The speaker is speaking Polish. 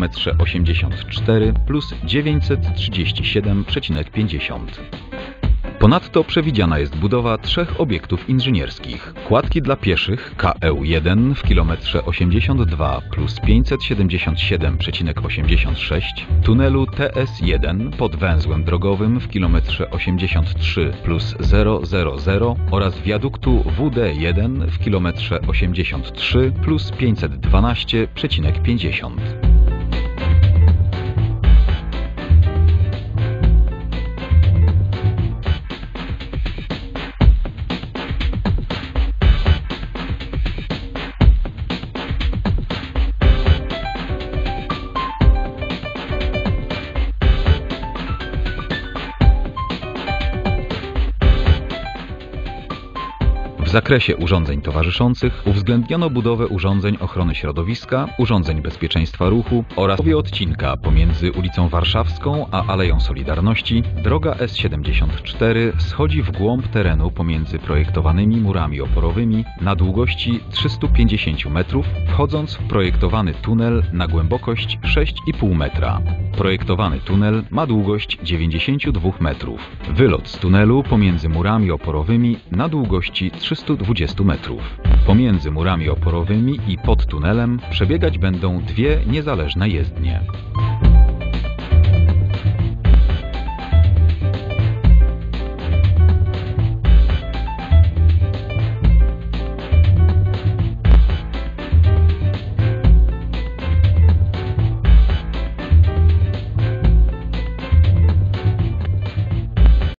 metrze 84 plus 937,50. Ponadto przewidziana jest budowa trzech obiektów inżynierskich. Kładki dla pieszych KEU1 w kilometrze 82 plus 577,86, tunelu TS1 pod węzłem drogowym w kilometrze 83 plus 000 oraz wiaduktu WD1 w kilometrze 83 plus 512,50. Zakresie urządzeń towarzyszących uwzględniono budowę urządzeń ochrony środowiska, urządzeń bezpieczeństwa ruchu oraz połowie odcinka pomiędzy ulicą Warszawską a Aleją Solidarności droga S74 schodzi w głąb terenu pomiędzy projektowanymi murami oporowymi na długości 350 metrów, wchodząc w projektowany tunel na głębokość 6,5 metra. Projektowany tunel ma długość 92 metrów. Wylot z tunelu pomiędzy murami oporowymi na długości 320 metrów. Pomiędzy murami oporowymi i pod tunelem przebiegać będą dwie niezależne jezdnie.